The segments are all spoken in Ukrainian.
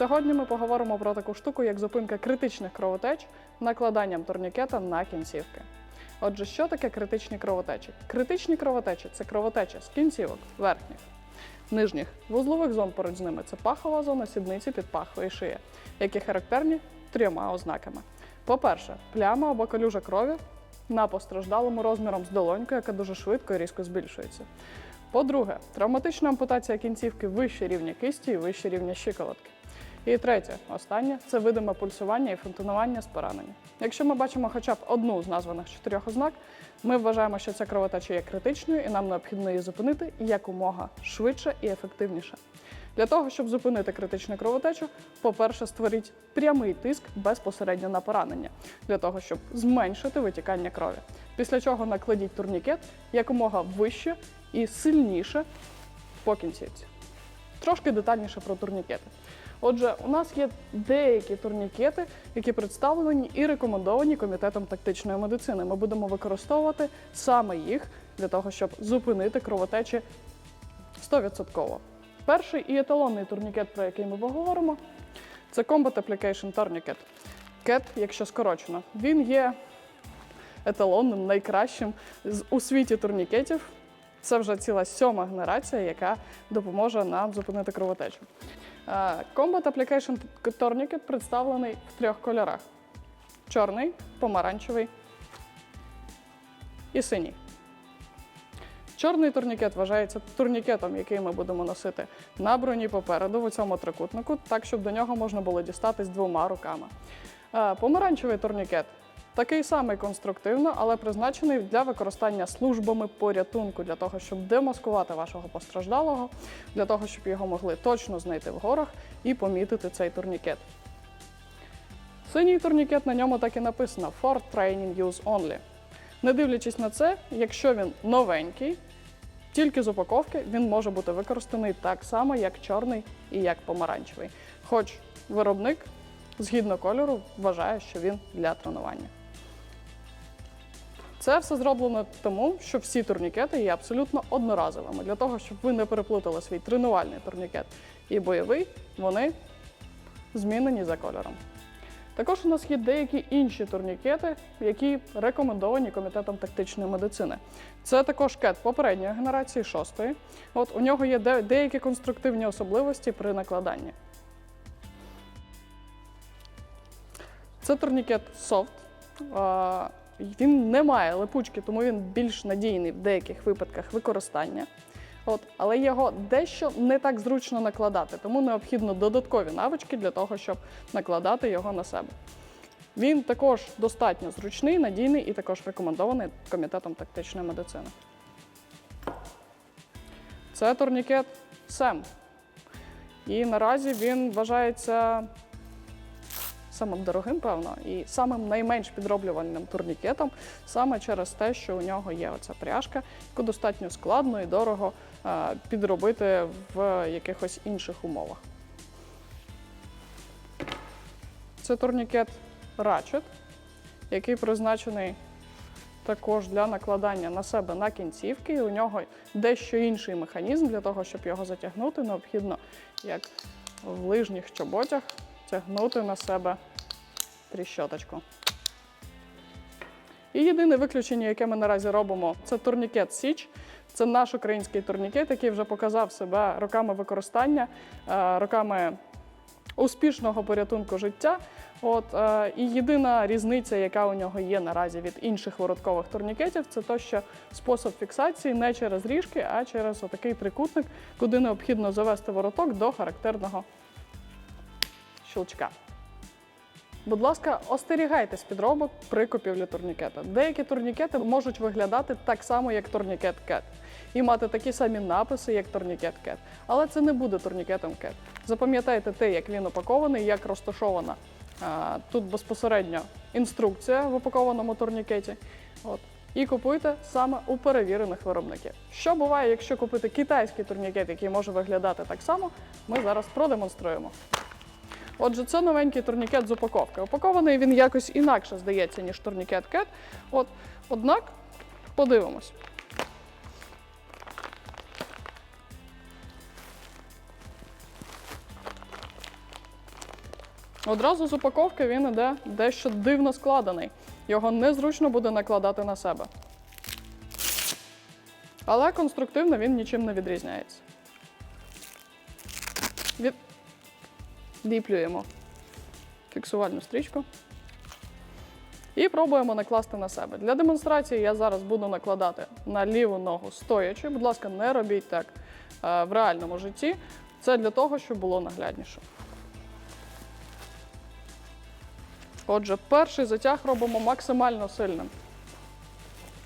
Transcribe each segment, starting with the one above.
Сьогодні ми поговоримо про таку штуку, як зупинка критичних кровотеч накладанням турнікета на кінцівки. Отже, що таке критичні кровотечі? Критичні кровотечі це кровотеча з кінцівок верхніх, нижніх вузлових зон поруч з ними це пахова зона, сідниці, підпахва і шия, які характерні трьома ознаками. По-перше, пляма або калюжа крові на постраждалому розміром з долоньку, яка дуже швидко і різко збільшується. По-друге, травматична ампутація кінцівки вище рівня кисті і вище рівня щиколотки. І третє, останнє це видиме пульсування і фонтанування з поранення. Якщо ми бачимо хоча б одну з названих чотирьох ознак, ми вважаємо, що ця кровотеча є критичною і нам необхідно її зупинити якомога швидше і ефективніше. Для того, щоб зупинити критичну кровотечу, по-перше, створіть прямий тиск безпосередньо на поранення, для того, щоб зменшити витікання крові. Після чого накладіть турнікет якомога вище і сильніше по кінцівці. Трошки детальніше про турнікети. Отже, у нас є деякі турнікети, які представлені і рекомендовані комітетом тактичної медицини. Ми будемо використовувати саме їх для того, щоб зупинити кровотечі 100%. Перший і еталонний турнікет, про який ми поговоримо, це Combat Application Tourniquet. CAT, якщо скорочено, він є еталонним, найкращим у світі турнікетів. Це вже ціла сьома генерація, яка допоможе нам зупинити кровотечу. Е, Combat Application Tourniquet представлений в трьох кольорах: чорний, помаранчевий і синій. Чорний турнікет вважається турнікетом, який ми будемо носити на броні попереду в цьому трикутнику, так щоб до нього можна було дістатись двома руками. Е, Помаранчевий турнікет такий самий конструктивно, але призначений для використання службами порятунку, для того, щоб демаскувати вашого постраждалого, для того, щоб його могли точно знайти в горах і помітити цей турнікет. Синій турнікет на ньому так і написано For Training Use Only. Не дивлячись на це, якщо він новенький, тільки з упаковки він може бути використаний так само, як чорний і як помаранчевий. Хоч виробник, згідно кольору, вважає, що він для тренування. Це все зроблено тому, що всі турнікети є абсолютно одноразовими. Для того, щоб ви не переплутали свій тренувальний турнікет і бойовий, вони змінені за кольором. Також у нас є деякі інші турнікети, які рекомендовані комітетом тактичної медицини. Це також кет попередньої генерації, шостої. От у нього є де- деякі конструктивні особливості при накладанні. Це турнікет софт. Він не має липучки, тому він більш надійний в деяких випадках використання. От, але його дещо не так зручно накладати, тому необхідно додаткові навички для того, щоб накладати його на себе. Він також достатньо зручний, надійний і також рекомендований комітетом тактичної медицини. Це турнікет SEM. І наразі він вважається самим дорогим, певно, і самим найменш підроблювальним турнікетом, саме через те, що у нього є оця пряжка, яку достатньо складно і дорого е, підробити в якихось інших умовах. Це турнікет Ratchet, який призначений також для накладання на себе на кінцівки. І у нього дещо інший механізм для того, щоб його затягнути, необхідно, як в лижніх чоботях, тягнути на себе тріщоточку. І єдине виключення, яке ми наразі робимо, це турнікет Січ. Це наш український турнікет, який вже показав себе роками використання, е, роками успішного порятунку життя. От, е, і єдина різниця, яка у нього є наразі від інших вороткових турнікетів, це те, що спосіб фіксації не через ріжки, а через отакий трикутник, куди необхідно завести вороток до характерного щелчка. Будь ласка, остерігайтесь підробок при купівлі турнікета. Деякі турнікети можуть виглядати так само, як турнікет кет, і мати такі самі написи, як турнікет кет. Але це не буде турнікетом кет. Запам'ятайте те, як він упакований, як розташована а, тут безпосередньо інструкція в упакованому турнікеті. От. І купуйте саме у перевірених виробників. Що буває, якщо купити китайський турнікет, який може виглядати так само, ми зараз продемонструємо. Отже, це новенький турнікет з упаковки. Упакований він якось інакше здається, ніж турнікет кет. От, однак, подивимось. Одразу з упаковки він іде дещо дивно складений. Його незручно буде накладати на себе. Але конструктивно він нічим не відрізняється. Ліплюємо фіксувальну стрічку. І пробуємо накласти на себе. Для демонстрації я зараз буду накладати на ліву ногу стоячи. Будь ласка, не робіть так е, в реальному житті. Це для того, щоб було наглядніше. Отже, перший затяг робимо максимально сильним.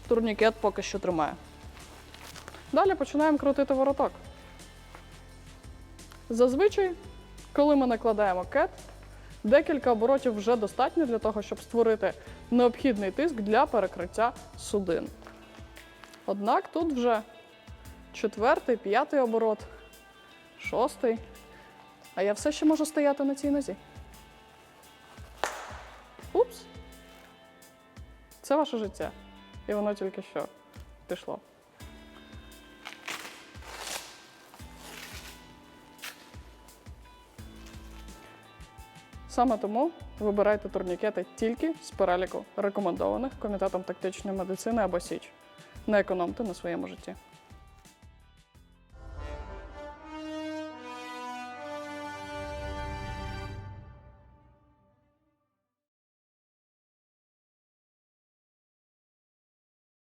Турнікет поки що тримає. Далі починаємо крутити вороток. Зазвичай, коли ми накладаємо кет, декілька оборотів вже достатньо для того, щоб створити необхідний тиск для перекриття судин. Однак тут вже четвертий, п'ятий оборот, шостий. А я все ще можу стояти на цій нозі. Упс. Це ваше життя. І воно тільки що пішло. Саме тому вибирайте турнікети тільки з переліку рекомендованих комітетом тактичної медицини або Січ. Не економте на своєму житті.